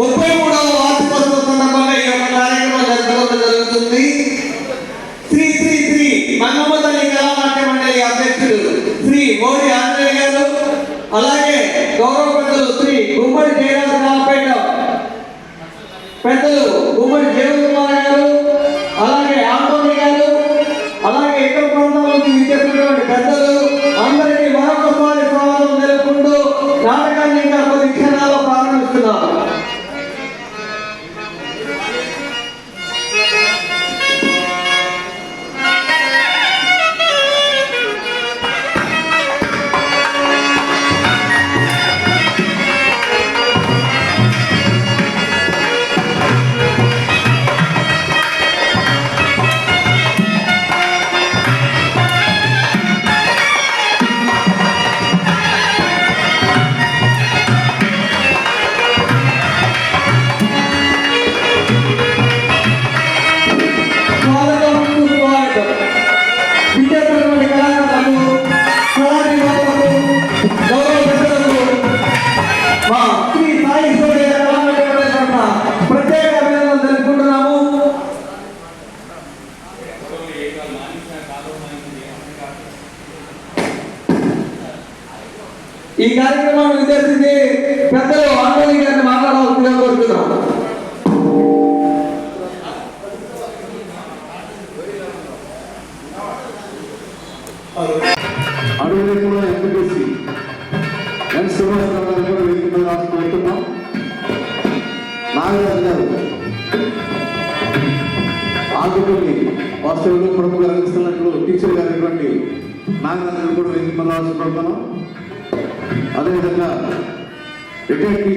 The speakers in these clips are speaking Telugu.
ముప్పై మూడవ వార్షికోత్సవం సందర్భంగా ఈ యొక్క కార్యక్రమం జరుగుతుంది?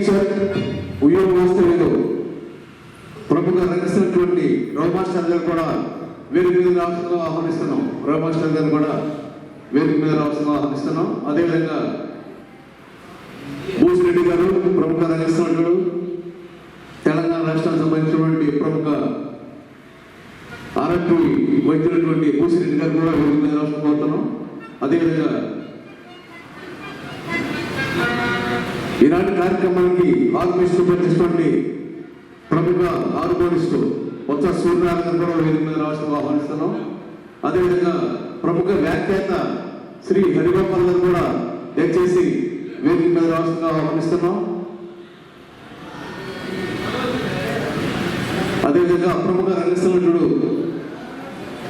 టీచర్ ఉయ్యూరు వాస్తవ్యులు ప్రముఖ రంగిస్తున్నటువంటి రవి గారు కూడా వేరు మీద రాష్ట్రంలో ఆహ్వానిస్తున్నాం. రోమాస్టర్ గారు కూడా వేరు మీద రాష్ట్రంలో ఆహ్వానిస్తున్నాం. అదేవిధంగా భూసిరెడ్డి గారు ప్రముఖ రంగస్థుడు తెలంగాణ రాష్ట్రానికి సంబంధించినటువంటి ప్రముఖ ఆరోగ్య వైద్యులటువంటి భూసిరెడ్డి గారు కూడా వేదిక మీద రాష్ట్రం పోతున్నాం అదేవిధంగా ఈనాటి కార్యక్రమానికి ఆర్గనైజ్ పనిచేసినటువంటి ప్రముఖ ఆర్గోనిస్టు కొత్త సూర్యనారాయణ కూడా వేదిక మీద రాష్ట్రం ఆహ్వానిస్తున్నాం. అదేవిధంగా ప్రముఖ వ్యాఖ్యాత శ్రీ హరిగోపాల్ గారు కూడా దయచేసి వేదిక మీద రాష్ట్రంగా ఆహ్వానిస్తున్నాం. అదేవిధంగా ప్రముఖ రంగస్థలుడు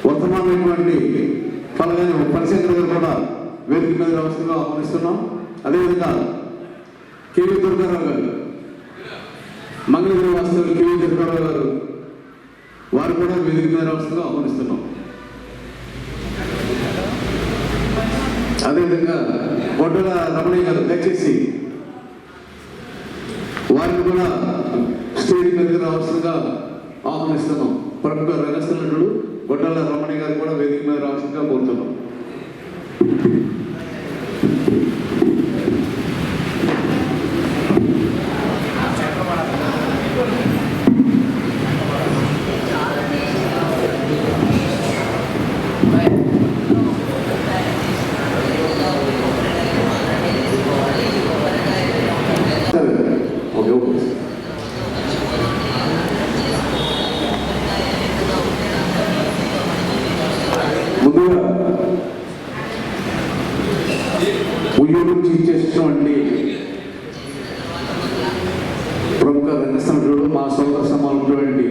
వర్తమానమైనటువంటి పలగాని పరశేఖర్ గారు కూడా వేదిక మీద రాష్ట్రంగా ఆహ్వానిస్తున్నాం. అదేవిధంగా కేవీ దుర్గారావు గారు. మంగళగిరి వాస్తవులు కేవీ దుర్గారావు గారు. వారు కూడా వేదిక మీద రాష్ట్రంగా ఆహ్వానిస్తున్నాం. అదేవిధంగా గొడ్డల రమణయ్య గారు దయచేసి వారిని కూడా స్టేజ్ మీదకి రావాల్సిందిగా ఆహ్వానిస్తున్నాం. ప్రముఖ రంగస్థలుడు గొడ్డల రమణయ్య గారు కూడా వేదిక మీద రావాల్సిందిగా కోరుతున్నాం ఓకే ఓకే ముందుగా ఉయ్యూరు నుంచి ఇచ్చేసినటువంటి ప్రముఖ రంగస్థలుడు మా సోదర సమానటువంటి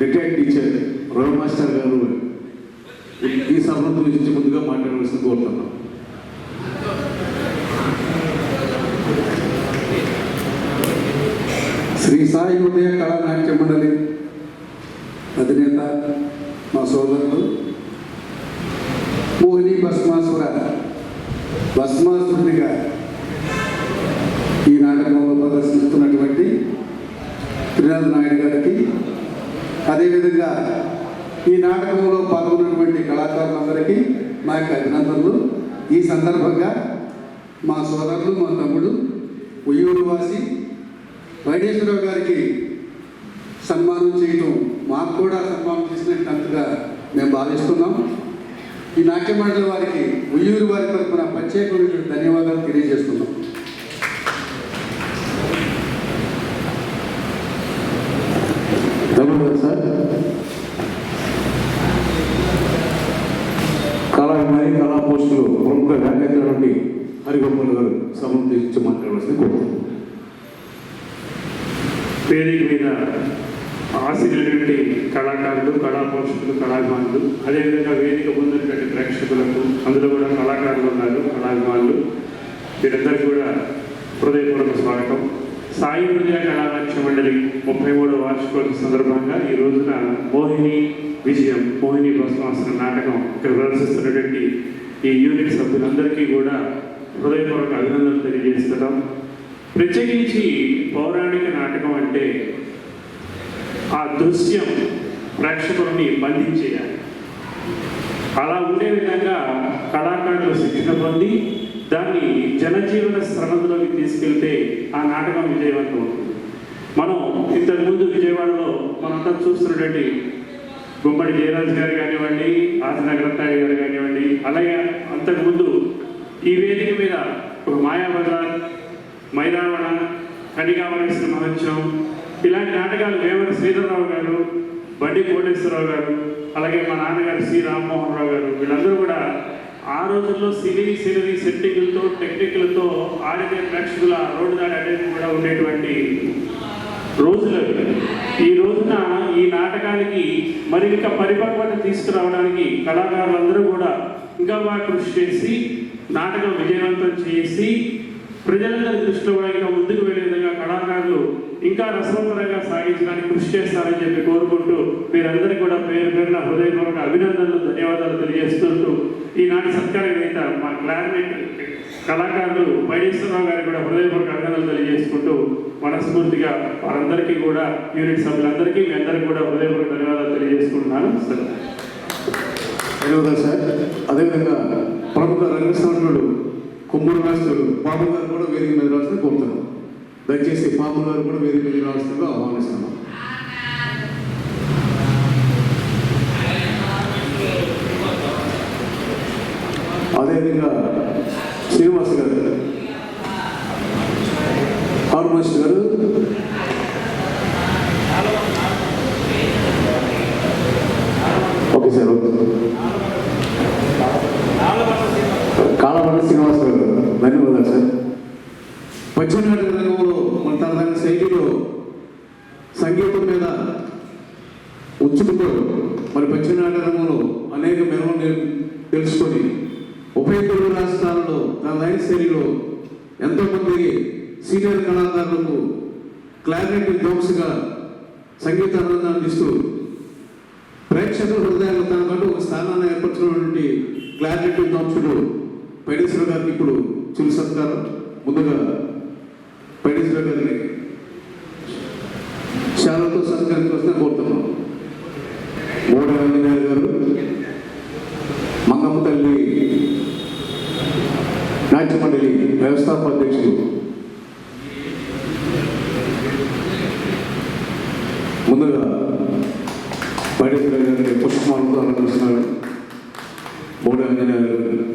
రిటైర్డ్ టీచర్ రోడ్ మాస్టర్ గారు ఈ సభను గురించి ముందుగా మాట్లాడవలసింది కోరుతున్నాం. శ్రీ సాయి ఉదయ కళానాట్య మండలి అధినేత మా సోదరులు మోహిని భస్మాసుర భస్మాసురుడిగా శ్రీనాథ్ నాయుడు గారికి అదేవిధంగా ఈ నాటకంలో పాల్గొన్నటువంటి కళాకారులందరికీ మా యొక్క అభినందనలు ఈ సందర్భంగా మా సోదరులు మా తమ్ముడు ఉయ్యూరు వాసి వైదేశ్వరరావు గారికి సన్మానం చేయటం మాకు కూడా సన్మానం చేసినట్టుగా మేము భావిస్తున్నాం. ఈ నాట్యమండలి వారికి ఉయ్యూరు వారి తరఫున ప్రత్యేకమైన ధన్యవాదాలు తెలియజేస్తున్నాం ధన్యవాదాలు సార్ కళా విమాని కళా పోస్టులు ప్రముఖ వ్యాఖ్యాతటువంటి హరిగోపాల్ గారు సంబంధించి మాట్లాడవలసింది కోరుతున్నాను వేదిక మీద ఆశీర్వైనటువంటి కళాకారులు కళాపోషకులు కళాభిమానులు అదేవిధంగా వేదిక పొందినటువంటి ప్రేక్షకులకు అందులో కూడా కళాకారులు ఉన్నారు కళాభిమానులు. వీరందరికీ కూడా హృదయపూర్వక స్వాగతం. సాయి హృదయ కళానాట్య మండలి ముప్పై మూడవ వార్షికోత్సవ సందర్భంగా ఈ రోజున మోహిని విజయం మోహిని భస్మాసన నాటకం ఇక్కడ ప్రదర్శిస్తున్నటువంటి ఈ యూనిట్ సభ్యులందరికీ కూడా హృదయపూర్వక అభినందనలు తెలియజేస్తున్నాం. ప్రత్యేకించి పౌరాణిక నాటకం అంటే ఆ దృశ్యం ప్రేక్షకులని బంధించేయాలి. అలా ఉండే విధంగా కళాకారులు శిక్షణ పొంది దాన్ని జనజీవన శ్రమలోకి తీసుకెళ్తే ఆ నాటకం విజయవంతం అవుతుంది. మనం ఇంతకుముందు విజయవాడలో మనంతా చూస్తున్నటువంటి గుమ్మడి జయరాజు గారు కానివ్వండి ఆదినగరత్తాయి గారు కానివ్వండి అలాగే అంతకుముందు ఈ వేదిక మీద ఒక మాయాబజార్ మైదావడ కనిగావలసిన మహత్యం. ఇలాంటి నాటకాలు వేమన శ్రీధరరావు గారు బండి కోటేశ్వరరావు గారు అలాగే మా నాన్నగారు శ్రీ రామ్మోహన్ రావు గారు వీళ్ళందరూ కూడా ఆ రోజుల్లో సినీ సినీ సెట్టింగ్లతో టెక్నిక్లతో ఆడితే ప్రేక్షకుల రోడ్డు దాడి అనేది కూడా ఉండేటువంటి రోజులు ఈ రోజున ఈ నాటకానికి మరి ఇంకా పరిపక్వత తీసుకురావడానికి కళాకారులందరూ కూడా ఇంకా బాగా కృషి చేసి నాటకం విజయవంతం చేసి ప్రజలందరి దృష్టిలో ఇంకా ముందుకు వెళ్ళే విధంగా కళాకారులు ఇంకా రసవంతరంగా సాగించడానికి కృషి చేస్తారని చెప్పి కోరుకుంటూ మీరందరికీ కూడా పేరు పేరున హృదయపూర్వక అభినందనలు ధన్యవాదాలు తెలియజేస్తుంటూ ఈనాటి సత్కారం నేత మా క్లారినెట్ కళాకారులు వైడేశ్వరరావు గారికి కూడా హృదయపూర్వక అభినందనలు తెలియజేసుకుంటూ మనస్ఫూర్తిగా వారందరికీ కూడా యూనిట్ సభ్యులందరికీ మీ అందరికీ కూడా హృదయపూర్వక ధన్యవాదాలు తెలియజేసుకుంటున్నాను. సరే. ధన్యవాదాలు సార్. అదేవిధంగా ప్రముఖ రంగస్థానుడు కొమ్మూరు మాస్టర్ పాము గారు కూడా వేదిక మీద రావాల్సింది కోరుతున్నాం. దయచేసి పాము గారు కూడా వేదిక మీద రావాల్సిందిగా ఆహ్వానిస్తున్నాం. అదేవిధంగా Srinivas garu harmonist garu okay sir okay Kalavara Srinivas garu ధన్యవాదాలు సార్ పశ్చిమనాట రంగంలో మన తన శైలిలో సంగీతం మీద ఉచ్చుకుతో మరి పశ్చిమనాట రంగంలో అనేక మెరుగులు తెలుసుకొని ఉభయ తెలుగు రాష్ట్రాలలో తనదైన శైలిలో ఎంతోమంది సీనియర్ కళాకారులకు క్లారినెట్ జోక్స్గా సంగీత ఆనందాన్ని ఇస్తూ ప్రేక్షకుల హృదయాల్లో తనకంటూ ఒక స్థానాన్ని ఏర్పరచుకున్నటువంటి క్లారిటీ విద్వాంసుడు పైడేశ్వర గారికి ఇప్పుడు చిరు సత్కారం ముందుగా పైడేశ్వర గారిని శాలతో సత్కరించవలసిన కోరుతున్నాం మూడు ఆంజనేయ గారు మంగమ్మ తల్లి నాట్య మండలి వ్యవస్థాపాధ్యక్షులు ముందుగా పైడేశ్వర గారిని పుష్పమాలతో అలంకరిస్తున్నారు మూడు ఆంజనేయ గారు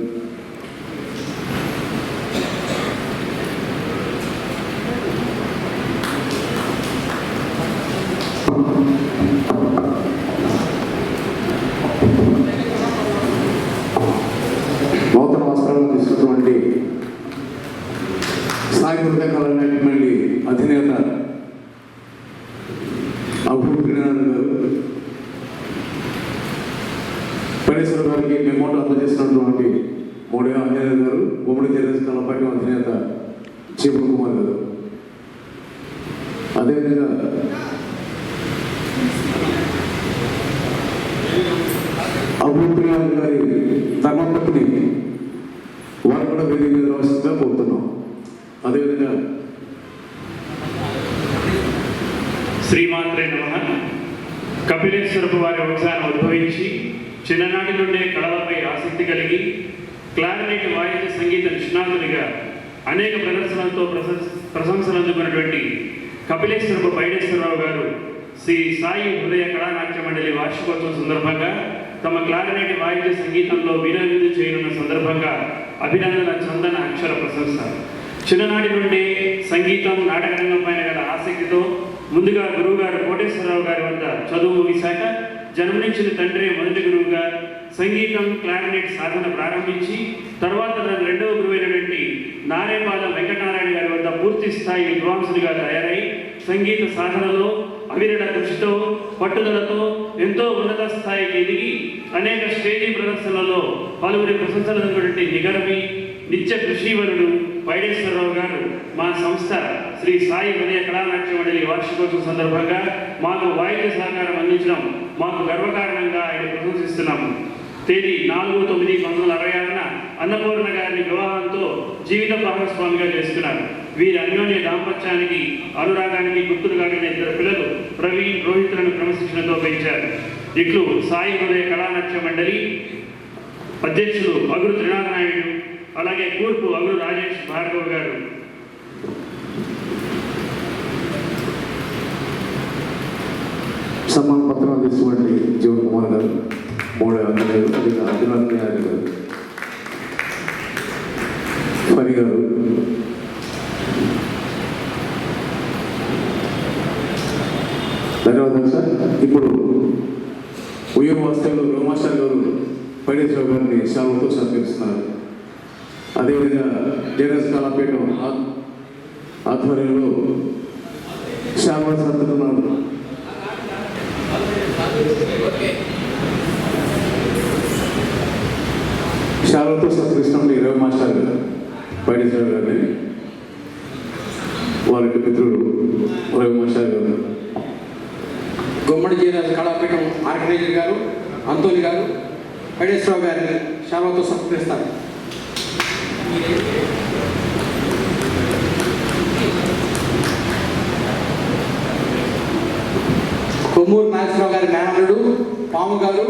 నూతన వస్త్రాలను తీసుకున్నటువంటి సాయి హృదయ కళానాటి మళ్ళీ అధినేత అభివృద్ధినాథ్ గారు పరేశ్వర గారికి మెమోటో అందజేసినటువంటి మోడీ ఆంజనేయ గారు ఉమ్మడి తెలుగు కళాపాటి అధినేత చీపురు కుమార్ గారు అభిప్రాయాలు గారి ధర్మపత్ని వారు కూడా వేదిక మీద రావాల్సిందిగా కోరుతున్నాం అదేవిధంగా శ్రీమాత్రే నమ. కపిలేశ్వరపు వారి వంశాన్ని ఉద్భవించి చిన్ననాటి నుండే కళలపై ఆసక్తి కలిగి క్లారినేట్ వాయిద్య సంగీత నిష్ణాతునిగా అనేక ప్రదర్శనలతో ప్రశంసలు అందుకున్నటువంటి కపిలేశ్వరపు పైడేశ్వరరావు గారు శ్రీ సాయి హృదయ కళానాట్య మండలి వార్షికోత్సవం సందర్భంగా తమ క్లారినేట్ వాయిద్య సంగీతంలో వినోవిందు చేయనున్న సందర్భంగా అభినందన చందన అక్షర ప్రశంస. చిన్ననాటి నుండి సంగీతం నాటకరంగం పైన గల ఆసక్తితో ముందుగా గురువుగారు కోటేశ్వరరావు గారి వద్ద చదువు ముగిశాక జన్మనించిన తండ్రి మొదటి గురువుగా సంగీతం క్లారినెట్ సాధన ప్రారంభించి తర్వాత తన రెండవ గురువైనటువంటి నారేపాలెం వెంకటనారాయణ గారి వద్ద పూర్తి స్థాయి విద్వాంసుడిగా తయారై సంగీత సాధనలో అవిరణ కృషితో పట్టుదలతో ఎంతో ఉన్నత స్థాయికి ఎదిగి అనేక స్టేజీ ప్రదర్శనలలో పలువురి ప్రశంసలైనటువంటి అందుకున్నటువంటి నిగరవి నిత్య కృషివరుడు పైడేశ్వరరావు గారు మా సంస్థ శ్రీ సాయి వినయ కళానాట్య మండలి వార్షికోత్సవం సందర్భంగా మాకు వాయిద్య సహకారం అందించడం మాకు గర్వకారణంగా ఆయన ప్రశంసిస్తున్నాము తేదీ నాలుగు తొమ్మిది పంతొమ్మిది వందల అరవై ఆరున అన్నపూర్ణ గారిని వివాహంతో జీవిత భాగస్వామిగా చేసుకున్నారు. వీరి అన్యోన్య దాంపత్యానికి అనురాగానికి గుర్తులు కాగిన ఇద్దరు పిల్లలు ప్రవీణ్ రోహిత్లను క్రమశిక్షణతో పెంచారు. ఇట్లు సాయి హృదయ కళానాట్య మండలి అధ్యక్షులు అగురు త్రినాథనాయుడు అలాగే కూర్పు అగురు రాజేష్ భార్గవ్ గారు. సమాన పత్రం అందిస్తున్నటువంటి జీవన్ కుమార్ గారు. మూడు వందల అదే గారు. ఫణి గారు ధన్యవాదాలు సార్ ఇప్పుడు ఉయ్యూరు వాస్తవులు రోమాస్టర్ గారు పైడేశ్వర గారిని శాలతో సత్కరిస్తున్నారు అదేవిధంగా జేరస్ కళాపీఠం ఆధ్వర్యంలో శాల్వా సత్తున్నారు శాలతో సత్కరిస్తున్న ఇరవై మాస్టర్ గారు పైడేశ్వర గారిని వారి యొక్క మిత్రుడు రవి మాస్టర్ గారు గుమ్మడి జీరాజు కళాపీఠం ఆర్గనైజర్ గారు అంతోని గారు వెంకటేశ్వరరావు గారిని శ్యామతో సత్కరిస్తారు కొమ్మూరు నాగేశ్వరరావు గారి మేనల్లుడు పాము గారు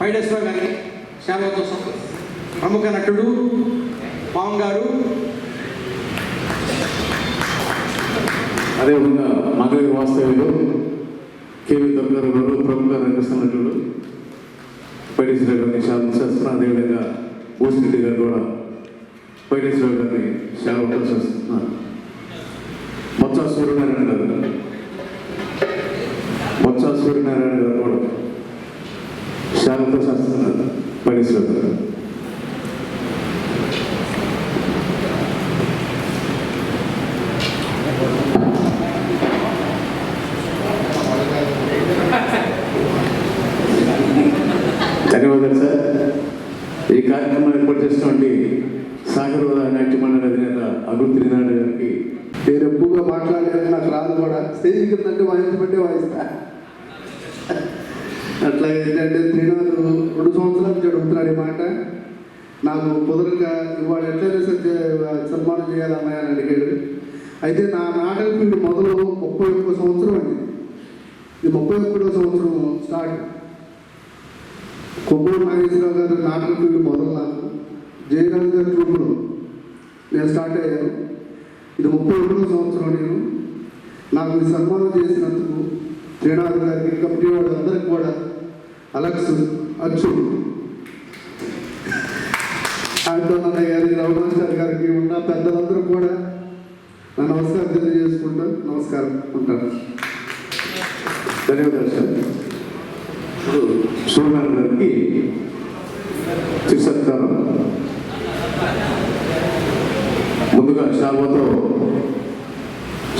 పైడేశ్వరరావు గారిని శ్యామతో ప్రముఖ నటుడు పాము గారు. అదేవిధంగా మంగళగిరి వాస్తవ్యులు కేవీ దొరగారు ఉన్నారు ప్రభు గారు ప్రముఖ రంగస్థానటులు పైడేశ్వర గారిని శాలం చేస్తున్నారు అదేవిధంగా ఊసిరెడ్డి గారు కూడా పైడేశ్వర గారిని శాలంతో చేస్తున్నారు బొత్స సూర్యనారాయణ గారు బొత్స సూర్యనారాయణ గారు కూడా శాలంతో చేస్తున్నారు పైడేశ్వర గారు ధన్యవాదాలు సార్ ఈ కార్యక్రమం ఏర్పాటు చేసినటువంటి సాగర్ నాట్య మండలి అధినేత అభివృద్ధి నాయుడు గారికి నేను ఎక్కువగా మాట్లాడలేదు నాకు రాదు కూడా స్టేజ్ కిందంటే వాయించమంటే వాయిస్తా అట్లా ఏంటంటే త్రినాథ్ రెండు సంవత్సరాల నుంచి అడుగుతున్నాడు ఈ మాట నాకు కుదరగా ఇవాళ ఎట్లయినా సరే సన్మానం చేయాలన్నాయి అని అడిగాడు. అయితే నా నాటక ఫీల్డ్ మొదలు ముప్పై ఒక్క సంవత్సరం అండి. ఇది ముప్పై ఒక్కటో సంవత్సరం స్టార్ట్. కొబ్బరి నాగేశ్వరరావు గారు నాటక ఫీల్డ్ మొదలు నాకు. జయరాజు గారి ట్రూప్లో నేను స్టార్ట్ అయ్యాను. ఇది ముప్పై ఒకటో సంవత్సరం నేను. నాకు సన్మానం చేసినందుకు శ్రీనాథ్ గారికి కమిటీ వాళ్ళందరికీ కూడా అలక్స్ అచ్చు శాంతమన్న గారికి రఘునాథ్ గారికి ఉన్న పెద్దలందరూ కూడా నా నమస్కారం తెలియజేసుకుంటూ నమస్కారం ఉంటాను ధన్యవాదాలు సార్. ఇప్పుడు సూర్యనారాయణ గారికి చిరుసత్కారం. ముందుగా శాల్వతో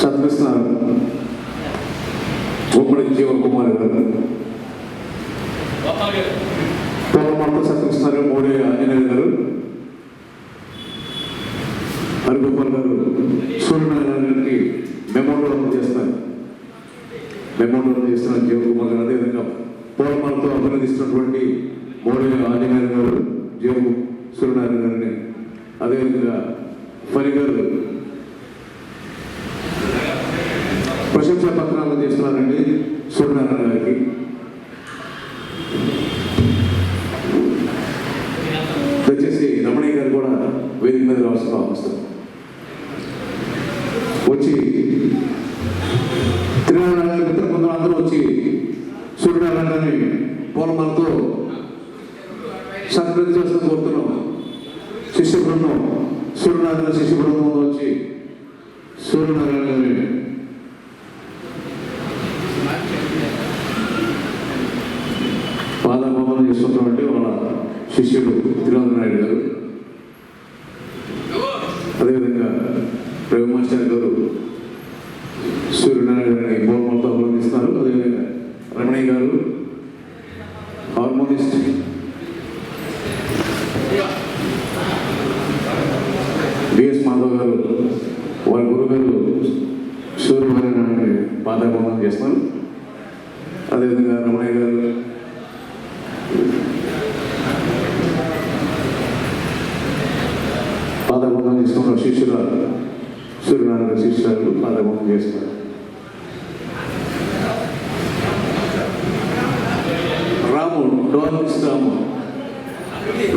సత్కరిస్తున్నారు ఉమ్మడి జీవన్ కుమార్ గారు తోటమాటతో సత్కరిస్తున్నారు మోడీ ఆంజనేయులు గారు హరిగోపాల్ గారు సూర్యనారాయణ గారికి మెమోరియల్ చేస్తున్నారు మెమోరియల్ చేస్తున్న జీవన్ కుమార్ గారు అదేవిధంగా పూర్వమాలతో అభినందిస్తున్నటువంటి మోడీ ఆంజనేయులు గారు జీవన్ సూర్యనారాయణ గారిని అదేవిధంగా ఫరి గారు ప్రశంస పరిచయ పత్రాలు అందిస్తున్నారండి సూర్యనారాయణ గారికి దయచేసి రమణయ్య గారు కూడా వేదిక మీద రావాల్సిన అవసరం వచ్చి తిరుమల గారి మిత్ర వచ్చి సూర్యనారాయణని గారిని పూలమాలతో సత్కృతి చేస్తూ కోరుతున్నాం. శిష్య బృందం సూర్యనారాయణ శిష్య బృందం వచ్చి సూర్యనారాయణ గారిని పాదభవనం చేస్తున్నటువంటి వాళ్ళ శిష్యుడు తిరువంతర నాయుడు గారు అదేవిధంగా రవి మాస్టర్ గారు సూర్యనారాయణ గారిని పూర్వంతో అభినందిస్తున్నారు అదేవిధంగా రమణయ్య గారు హార్మోనిస్ట్ బిఎస్ మాధవ్ గారు వారి గురువు గారు సూర్యనారాయణ పాదాభవనం చేస్తున్నారు అదేవిధంగా రమణయ్య గారు పాదభంగం చేసుకున్న శిష్యుల సూర్యనారాయణ శిష్యులు పాదభంగం చేస్తున్నారు రాము డోర్మిస్ రాము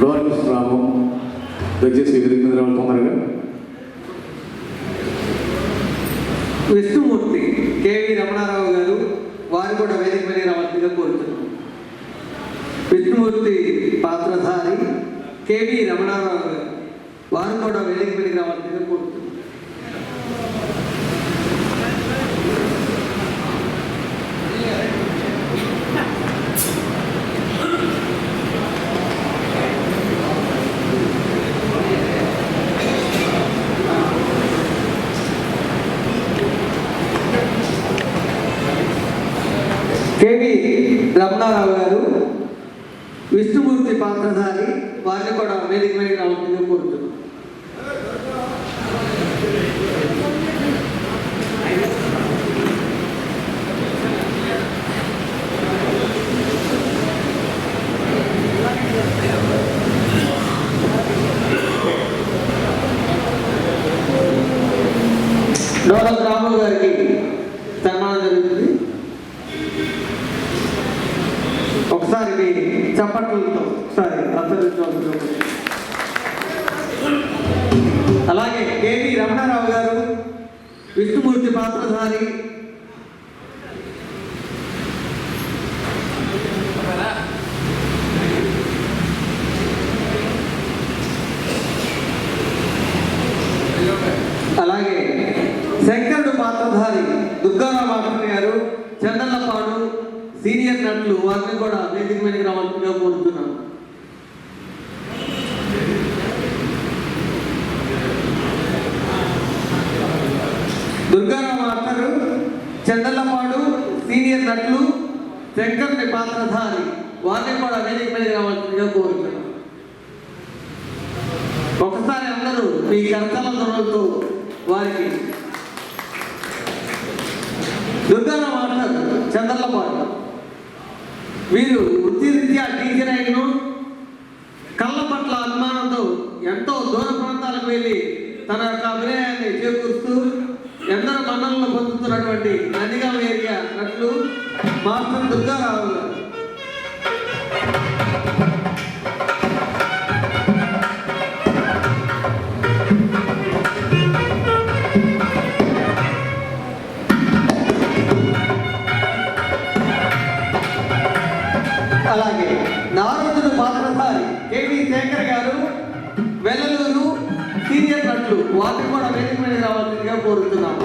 డోర్మిస్ రాము దయచేసి వేదిక మీద రావాలి తొందరగా విష్ణుమూర్తి కేవి రమణారావు గారు వారు కూడా వేదిక మీద రావాల్సిందిగా కోరుతున్నాం విష్ణుమూర్తి పాత్రధారి కేవి రమణారావు గారు వారు కూడా వేదిక మీద రావాల్సిందిగా కోరుతున్నాం కేవి రమణారావు గారు విష్ణుమూర్తి పాత్రధారి వారిని కూడా వేదిక మీద రావాల్సిందిగా కోరుతున్నాం డోల రాము గారికి సన్మానం జరుగుతుంది. ఒకసారి చప్పట్లతో ఒకసారి అలాగే కేవీ రమణారావు గారు విష్ణుమూర్తి పాత్రధారి. అలాగే శంకరుడు పాత్రధారి దుర్గారావు మాస్టర్ గారు చందల్లపాడు సీనియర్ నటులు వారిని కూడా వేదిక మీదకి రావాల్సిందిగా కోరుతున్నాం దుర్గారావు మాస్టర్ చందల్లపాడు సీనియర్ నటులు శంకరుని పాత్రధారి. వారిని కూడా వేదిక మీద రావాల్సిందిగా కోరుతున్నాం ఒకసారి అందరూ మీ కర్తల ధ్వనులతో వారికి దుర్గారావు మాస్టర్ చంద్రలపాడు వీరు వృత్తిరీత్యా టీచర్ అయిన కళ్ళ పట్ల అభిమానంతో ఎంతో దూర ప్రాంతాలకు వెళ్ళి తన యొక్క అభినయాన్ని చేకూరుస్తూ ఎందరో మన్నలను పొందుతున్నటువంటి నందిగామ ఏరియా నటులు మాస్టర్ దుర్గారావు గారు. అలాగే నారదుడు పాత్రధారి కేవీ శేఖర్ గారు సీనియర్ నటులు వారిని కూడా వేదిక మీద రావాల్సిందిగా కోరుతున్నాము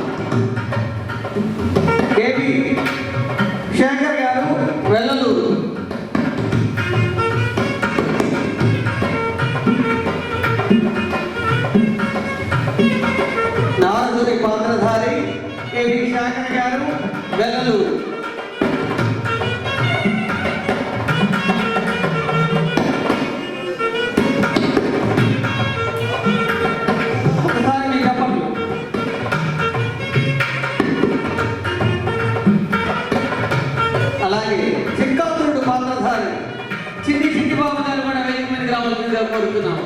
వందలుగా కోరుతున్నాం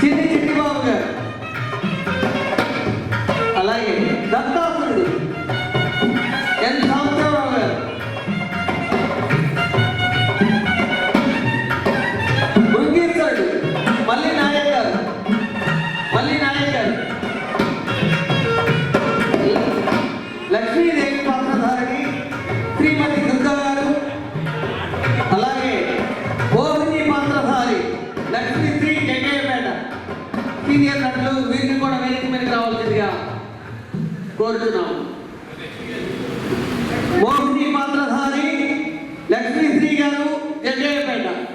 చిన్ని లక్ష్మీ శ్రీ గారు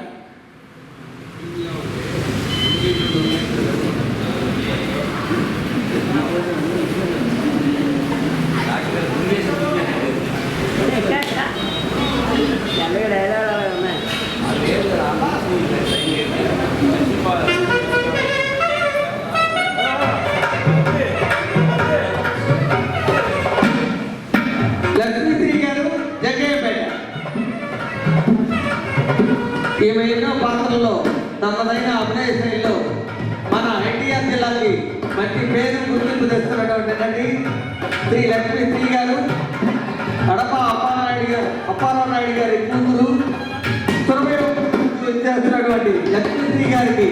చేస్తున్నటువంటి లక్ష్మీశ్రీ గారికి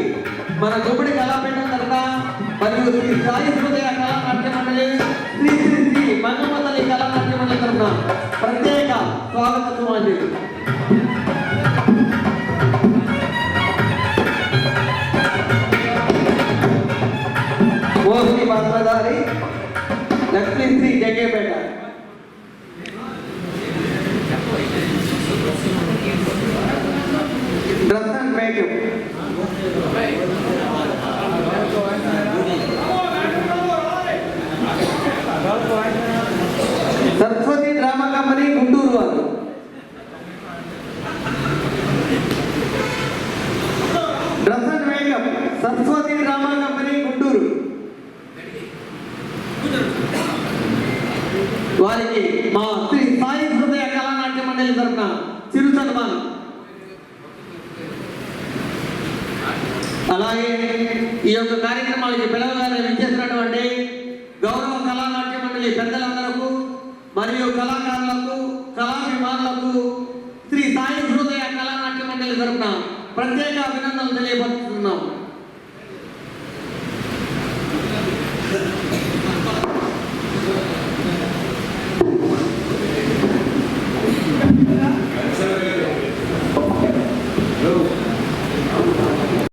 మన గుమ్మడి కళాపీఠం తరఫున మరియు శ్రీ సాయి హృదయ కళా నాట్య మండలి శ్రీ శ్రీ శ్రీ మంగమతల్లి కళా నాట్య మండలి తరఫున డ్రెస్ వేగం సరస్వతి డ్రామా కంపెనీ గుంటూరు. వారికి మా శ్రీ సాయి హృదయ కళానాట్య మండలి తరఫున చిరు సన్మానం అలాగే ఈ యొక్క కార్యక్రమాలకి పిలవగానే